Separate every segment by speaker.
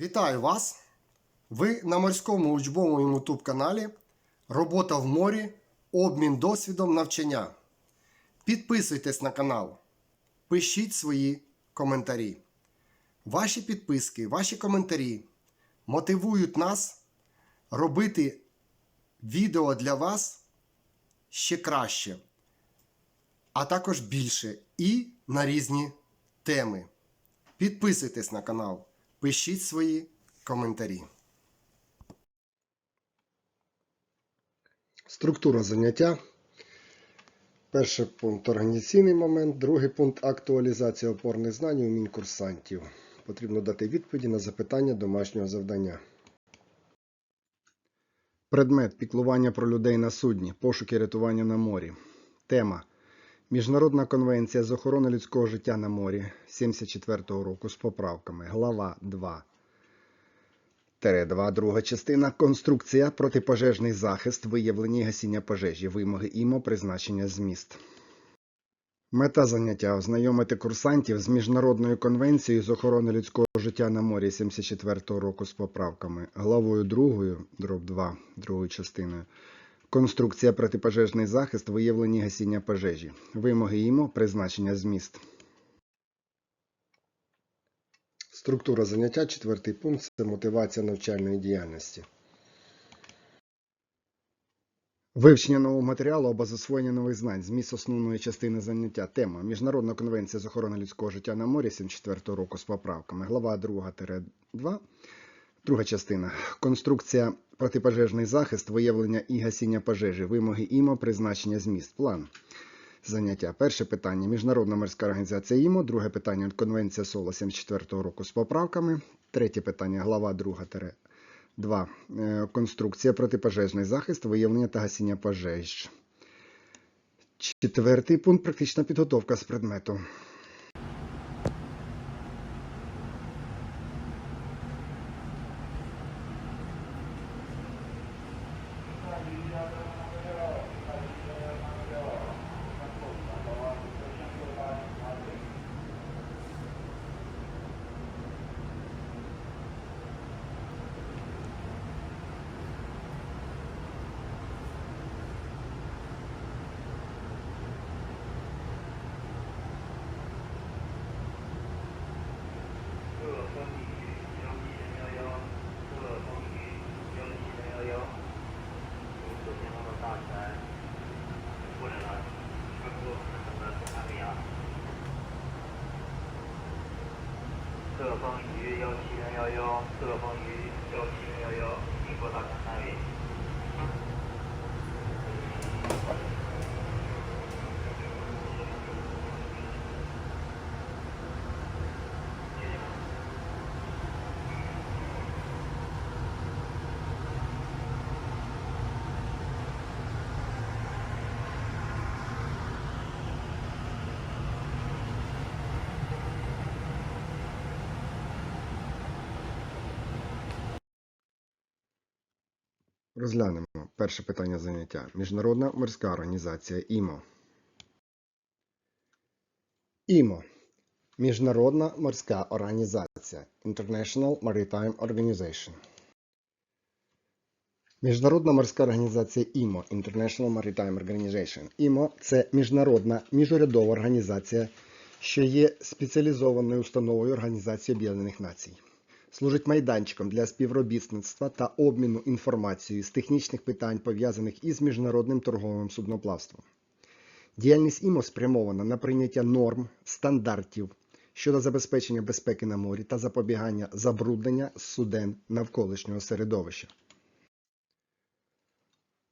Speaker 1: Вітаю вас! Ви на морському учбовому YouTube каналі Робота в морі, обмін досвідом навчання. Підписуйтесь на канал, пишіть свої коментарі. Ваші підписки, ваші коментарі мотивують нас робити відео для вас ще краще, а також більше і на різні теми. Підписуйтесь на канал, пишіть свої коментарі. Структура заняття. Перший пункт організаційний момент, другий пункт актуалізація опорних знань у умінь. Потрібно дати відповіді на запитання домашнього завдання. Предмет піклування про людей на судні, пошуки рятування на морі. Тема Міжнародна конвенція з охорони людського життя на морі 74-го року з поправками. Глава 2. Тере 2. Друга частина. Конструкція, протипожежний захист, виявлення і гасіння пожежі, вимоги ІМО, призначення зміст. Мета заняття ознайомити курсантів з Міжнародною конвенцією з охорони людського життя на морі 74-го року з поправками. Главою 2, дроб 2, другою частиною. Конструкція протипожежний захист, виявлення гасіння пожежі. Вимоги ІМО, призначення зміст. Структура заняття, четвертий пункт це мотивація навчальної діяльності. Вивчення нового матеріалу або засвоєння нових знань, зміст основної частини заняття. Тема Міжнародна конвенція з охорони людського життя на морі 74 року з поправками. Глава 2-2. Друга частина. Конструкція протипожежний захист, виявлення і гасіння пожежі, вимоги ІМО, призначення зміст. План заняття. Перше питання. Міжнародна морська організація ІМО. Друге питання. Конвенція СОЛО 74 року з поправками. Третє питання. Глава 2 2. Е, Конструкція протипожежний захист, виявлення та гасіння пожеж. Четвертий пункт. Практична підготовка з предмету.
Speaker 2: 侧风鱼幺七零幺幺，侧风鱼幺七零幺幺，宁波大山范围。
Speaker 1: Розглянемо перше питання заняття. Міжнародна морська організація ІМО. ІМО. Міжнародна морська організація International Maritime Organization. Міжнародна морська організація ІМО International Maritime Organization. ІМО це міжнародна міжурядова організація, що є спеціалізованою установою Організації Об'єднаних Націй служить майданчиком для співробітництва та обміну інформацією з технічних питань, пов'язаних із міжнародним торговим судноплавством. Діяльність ІМО спрямована на прийняття норм, стандартів щодо забезпечення безпеки на морі та запобігання забруднення суден навколишнього середовища.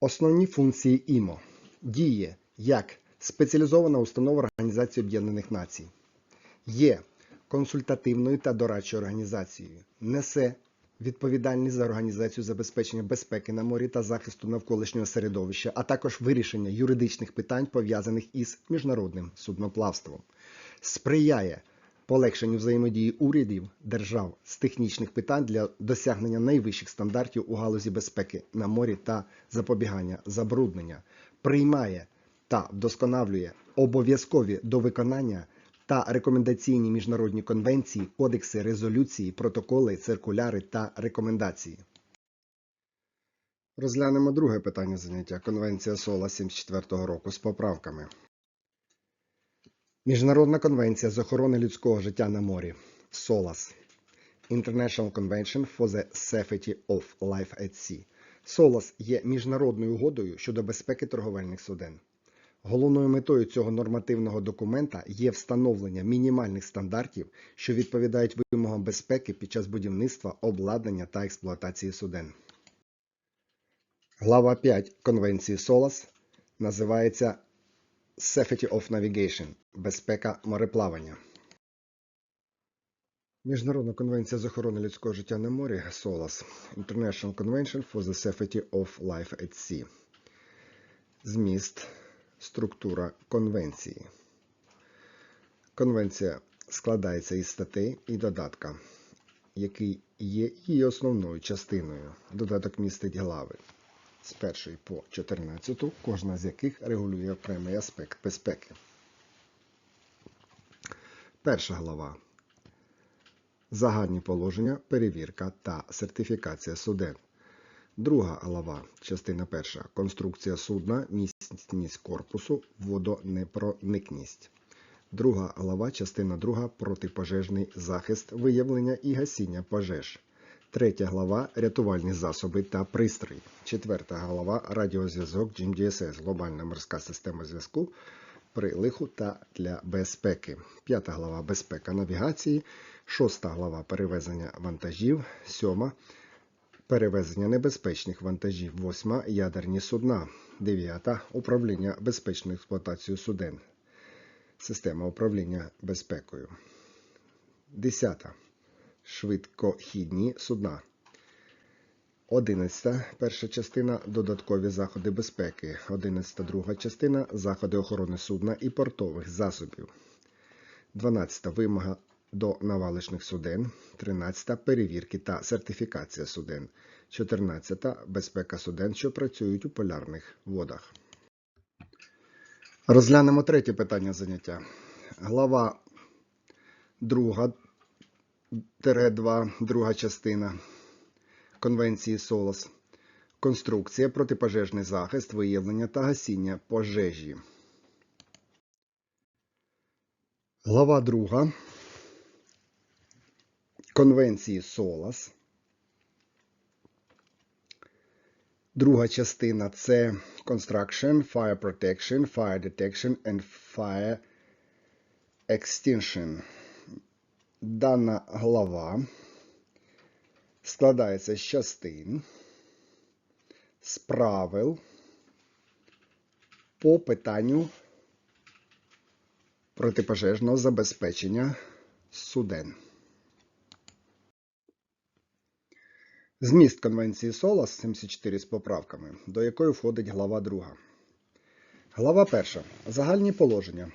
Speaker 1: Основні функції ІМО діє як спеціалізована установа Організації Об'єднаних Націй. Є консультативною та дорадчою організацією, несе відповідальність за організацію забезпечення безпеки на морі та захисту навколишнього середовища, а також вирішення юридичних питань, пов'язаних із міжнародним судноплавством, сприяє полегшенню взаємодії урядів держав з технічних питань для досягнення найвищих стандартів у галузі безпеки на морі та запобігання забруднення, приймає та вдосконалює обов'язкові до виконання та рекомендаційні міжнародні конвенції, кодекси, резолюції, протоколи, циркуляри та рекомендації. Розглянемо друге питання заняття. Конвенція СОЛА 74-го року з поправками. Міжнародна конвенція з охорони людського життя на морі СОЛАС International Convention for the Safety of Life at Sea. СОЛАС є міжнародною угодою щодо безпеки торговельних суден. Головною метою цього нормативного документа є встановлення мінімальних стандартів, що відповідають вимогам безпеки під час будівництва, обладнання та експлуатації суден. Глава 5 Конвенції СОЛАС називається Safety of Navigation безпека мореплавання. Міжнародна конвенція з охорони людського життя на морі СОЛАС International Convention for the Safety of Life at Sea. Зміст, структура конвенції. Конвенція складається із статей і додатка, який є її основною частиною. Додаток містить глави з 1 по 14, кожна з яких регулює окремий аспект безпеки. Перша глава. Загальні положення, перевірка та сертифікація суден. Друга глава, частина перша. Конструкція судна, міцність корпусу, водонепроникність. Друга глава, частина друга. Протипожежний захист, виявлення і гасіння пожеж. Третя глава рятувальні засоби та пристрої. Четверта глава радіозв'язок GMDSS, глобальна морська система зв'язку при лиху та для безпеки. П'ята глава безпека навігації. Шоста глава перевезення вантажів. Сьома перевезення небезпечних вантажів. Восьма ядерні судна. Дев'ята управління безпечною експлуатацією суден. Система управління безпекою. Десята швидкохідні судна. 11. Перша частина додаткові заходи безпеки. 11. Друга частина заходи охорони судна і портових засобів. 12. Вимога до навалишних суден. 13. Перевірки та сертифікація суден. 14. Безпека суден, що працюють у полярних водах. Розглянемо третє питання заняття. Глава 2 2, друга частина Конвенції СОЛАС. Конструкція, протипожежний захист, виявлення та гасіння пожежі. Глава 2 Конвенції СОЛАС. Друга частина це Construction, Fire Protection, Fire Detection and Fire Extinction. Дана глава складається з частин, з правил по питанню протипожежного забезпечення суден. Зміст Конвенції СОЛАС 74 з поправками, до якої входить глава 2. Глава 1. Загальні положення.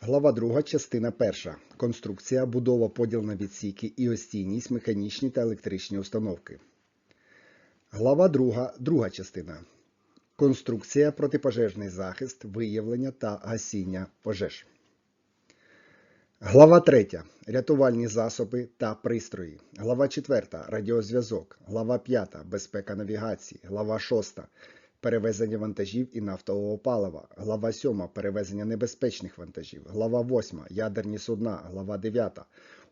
Speaker 1: Глава 2, частина 1. Конструкція, будова, поділ на відсіки і остійність, механічні та електричні установки. Глава 2, друга частина. Конструкція, протипожежний захист, виявлення та гасіння пожеж. Глава 3. Рятувальні засоби та пристрої. Глава 4. Радіозв'язок. Глава 5. Безпека навігації. Глава 6. Перевезення вантажів і нафтового палива. Глава 7. Перевезення небезпечних вантажів. Глава 8. Ядерні судна. Глава 9.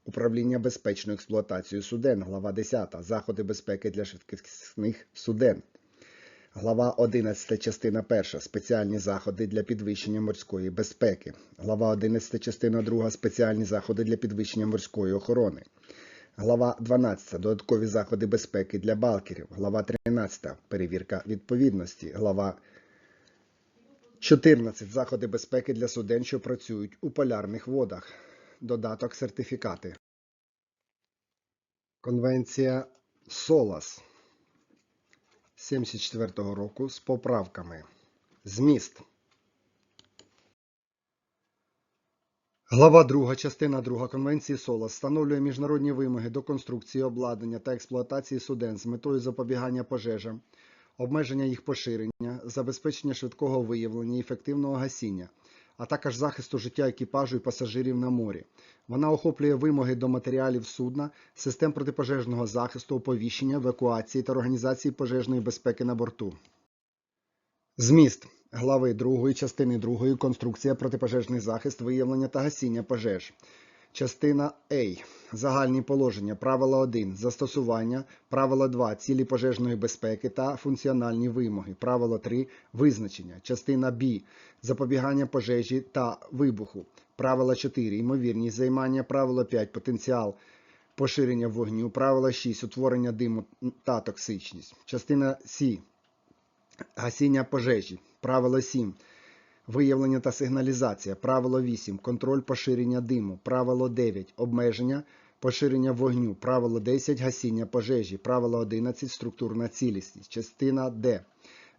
Speaker 1: Управління безпечною експлуатацією суден. Глава 10. Заходи безпеки для швидкісних суден. Глава 11, частина 1. Спеціальні заходи для підвищення морської безпеки. Глава 11, частина 2. Спеціальні заходи для підвищення морської охорони. Глава 12. Додаткові заходи безпеки для балкерів. Глава 13. Перевірка відповідності. Глава 14. Заходи безпеки для суден, що працюють у полярних водах. Додаток сертифікати. Конвенція СОЛАС 74 року з поправками. Зміст. Глава 2, частина 2 Конвенції СОЛАС встановлює міжнародні вимоги до конструкції, обладнання та експлуатації суден з метою запобігання пожежам, обмеження їх поширення, забезпечення швидкого виявлення і ефективного гасіння, а також захисту життя екіпажу і пасажирів на морі. Вона охоплює вимоги до матеріалів судна, систем протипожежного захисту, оповіщення, евакуації та організації пожежної безпеки на борту. Зміст глави 2 частини 2 конструкція протипожежний захист, виявлення та гасіння пожеж. Частина А. Загальні положення. Правила 1. Застосування. Правила 2. Цілі пожежної безпеки та функціональні вимоги. Правило 3. Визначення. Частина Б. Запобігання пожежі та вибуху. Правило 4. Ймовірність займання. Правило 5. Потенціал поширення вогню. Правило 6. Утворення диму та токсичність. Частина С. Гасіння пожежі. Правило 7. Виявлення та сигналізація. Правило 8. Контроль поширення диму. Правило 9. Обмеження поширення вогню. Правило 10. Гасіння пожежі. Правило 11. Структурна цілісність. Частина Д.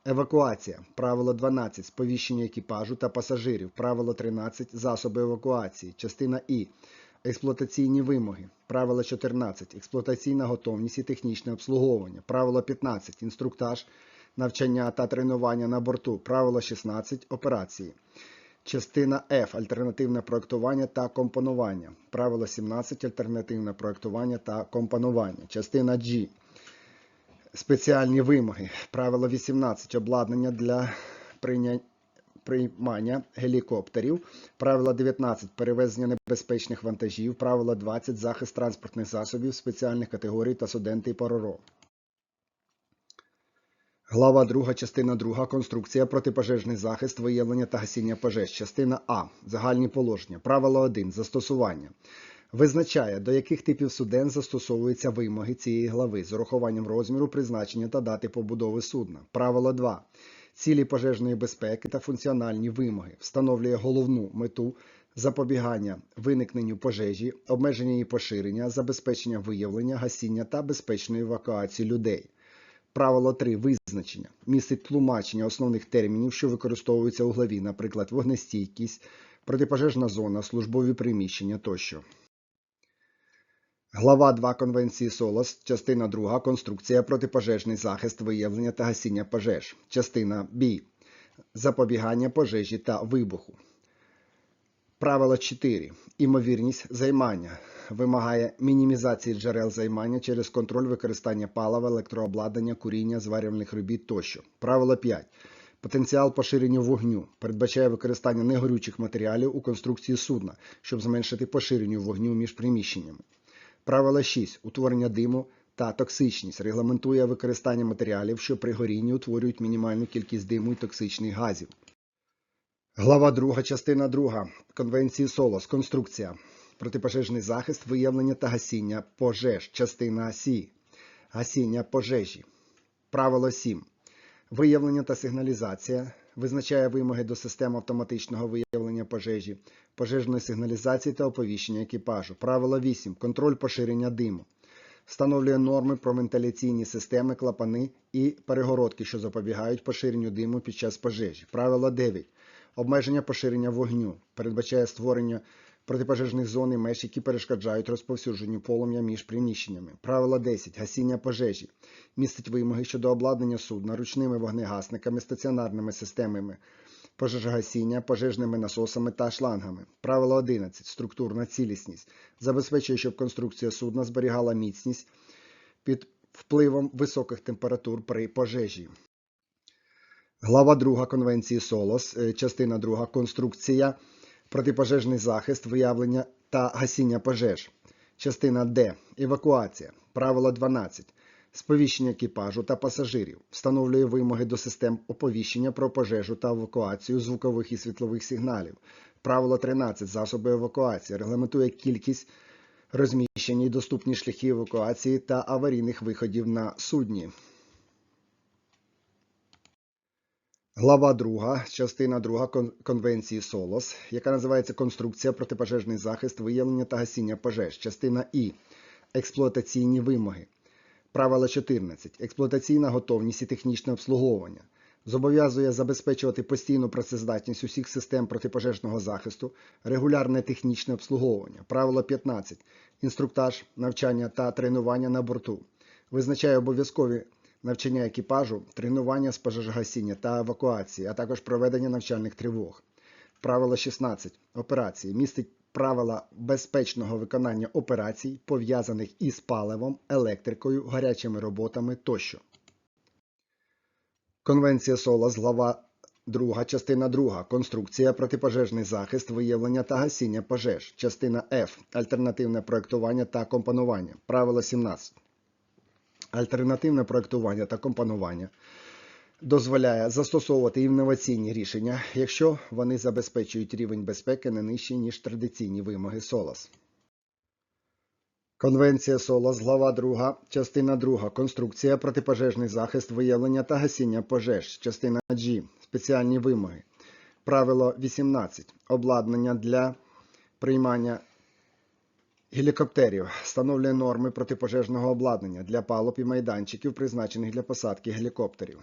Speaker 1: Евакуація. Правило 12. Сповіщення екіпажу та пасажирів. Правило 13. Засоби евакуації. Частина І. Експлуатаційні вимоги. Правило 14. Експлуатаційна готовність і технічне обслуговування. Правило 15. Інструктаж навчання та тренування на борту. Правило 16 операції. Частина F альтернативне проектування та компонування. Правило 17 альтернативне проектування та компонування. Частина G спеціальні вимоги. Правило 18 обладнання для приймання гелікоптерів. Правило 19 перевезення небезпечних вантажів. Правило 20 захист транспортних засобів спеціальних категорій та суден типу РОРО. Глава 2, частина 2. Конструкція, протипожежний захист, виявлення та гасіння пожеж. Частина А. Загальні положення. Правило 1. Застосування. Визначає, до яких типів суден застосовуються вимоги цієї глави з урахуванням розміру, призначення та дати побудови судна. Правило 2. Цілі пожежної безпеки та функціональні вимоги. Встановлює головну мету запобігання виникненню пожежі, обмеження її поширення, забезпечення виявлення, гасіння та безпечної евакуації людей. Правило 3. Визначення. Містить тлумачення основних термінів, що використовуються у главі, наприклад, вогнестійкість, протипожежна зона, службові приміщення тощо. Глава 2 Конвенції СОЛАС, частина 2. Конструкція, протипожежний захист, виявлення та гасіння пожеж. Частина Б. Запобігання пожежі та вибуху. Правило 4. Імовірність займання. Вимагає мінімізації джерел займання через контроль використання палива, електрообладнання, куріння, зварювальних робіт тощо. Правило 5. Потенціал поширення вогню передбачає використання негорючих матеріалів у конструкції судна, щоб зменшити поширення вогню між приміщеннями. Правило 6. Утворення диму та токсичність регламентує використання матеріалів, що при горінні утворюють мінімальну кількість диму і токсичних газів. Глава 2, частина 2 Конвенції СОЛОС. Конструкція. Протипожежний захист, виявлення та гасіння пожеж. Частина Сі. Гасіння пожежі. Правило 7. Виявлення та сигналізація. Визначає вимоги до систем автоматичного виявлення пожежі, пожежної сигналізації та оповіщення екіпажу. Правило 8. Контроль поширення диму. Встановлює норми про вентиляційні системи, клапани і перегородки, що запобігають поширенню диму під час пожежі. Правило 9. Обмеження поширення вогню. Передбачає створення протипожежних зон і меж, які перешкоджають розповсюдженню полум'я між приміщеннями. Правило 10. Гасіння пожежі. Містить вимоги щодо обладнання судна ручними вогнегасниками, стаціонарними системами пожежогасіння, пожежними насосами та шлангами. Правило 11. Структурна цілісність. Забезпечує, щоб конструкція судна зберігала міцність під впливом високих температур при пожежі. Глава 2 Конвенції СОЛОС, е, частина 2 Конструкція, протипожежний захист, виявлення та гасіння пожеж. Частина Д. Евакуація. Правило 12. Сповіщення екіпажу та пасажирів. Встановлює вимоги до систем оповіщення про пожежу та евакуацію звукових і світлових сигналів. Правило 13. Засоби евакуації. Регламентує кількість розміщення і доступні шляхи евакуації та аварійних виходів на судні. Глава 2, частина 2 Конвенції СОЛОС, яка називається Конструкція, протипожежний захист, виявлення та гасіння пожеж. Частина І. Експлуатаційні вимоги. Правило 14. Експлуатаційна готовність і технічне обслуговування. Зобов'язує забезпечувати постійну працездатність усіх систем протипожежного захисту, регулярне технічне обслуговування. Правило 15. Інструктаж, навчання та тренування на борту. Визначає обов'язкові навчання екіпажу, тренування з пожежогасіння та евакуації, а також проведення навчальних тривог. Правило 16. Операції містить правила безпечного виконання операцій, пов'язаних із паливом, електрикою, гарячими роботами тощо. Конвенція СОЛАС, глава 2, частина 2. Конструкція, протипожежний захист, виявлення та гасіння пожеж. Частина F. Альтернативне проектування та компонування. Правило 17. Альтернативне проектування та компонування дозволяє застосовувати інноваційні рішення, якщо вони забезпечують рівень безпеки не нижчий, ніж традиційні вимоги СОЛАС. Конвенція СОЛАС, глава 2, частина 2. Конструкція, протипожежний захист, виявлення та гасіння пожеж. Частина G. Спеціальні вимоги. Правило 18. Обладнання для приймання гелікоптерів. Встановлює норми протипожежного обладнання для палуб і майданчиків, призначених для посадки гелікоптерів.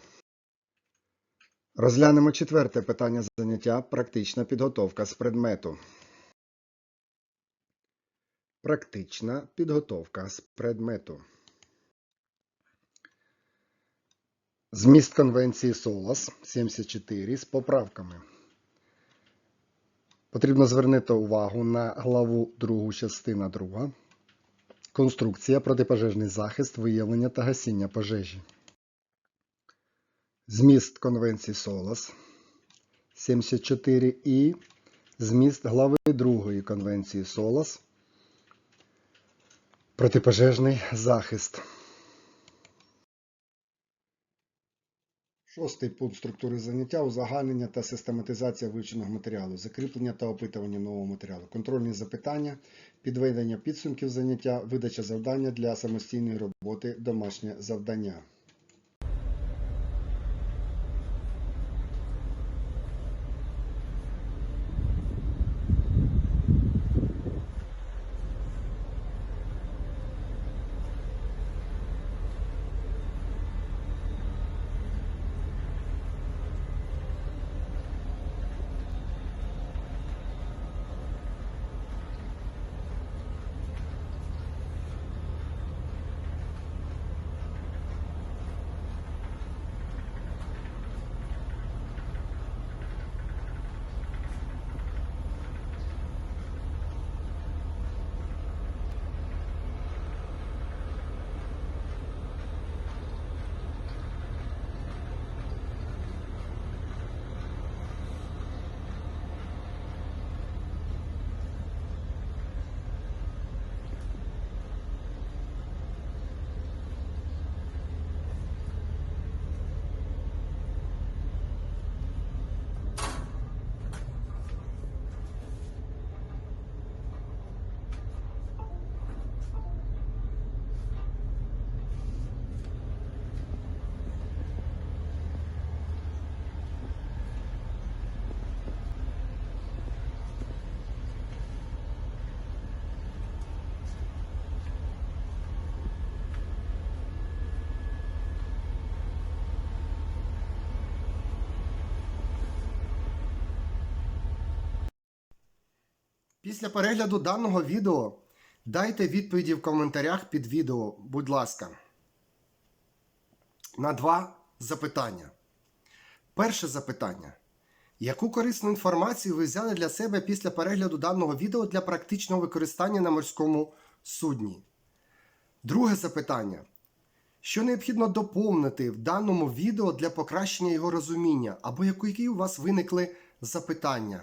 Speaker 1: Розглянемо четверте питання заняття практична підготовка з предмету. Практична підготовка з предмету. Зміст Конвенції СОЛАС 74 з поправками. Потрібно звернути увагу на главу 2, частина 2. Конструкція, протипожежний захист, виявлення та гасіння пожежі. Зміст Конвенції СОЛАС 74 і зміст глави 2 Конвенції СОЛАС Протипожежний захист. Шостий пункт структури заняття узагальнення та систематизація вивченого матеріалу, закріплення та опитування нового матеріалу, контрольні запитання, підведення підсумків заняття, видача завдання для самостійної роботи, домашнє завдання. Після перегляду даного відео дайте відповіді в коментарях під відео, будь ласка. На два запитання. Перше запитання. Яку корисну інформацію ви взяли для себе після перегляду даного відео для практичного використання на морському судні? Друге запитання. Що необхідно доповнити в даному відео для покращення його розуміння, або які у вас виникли запитання?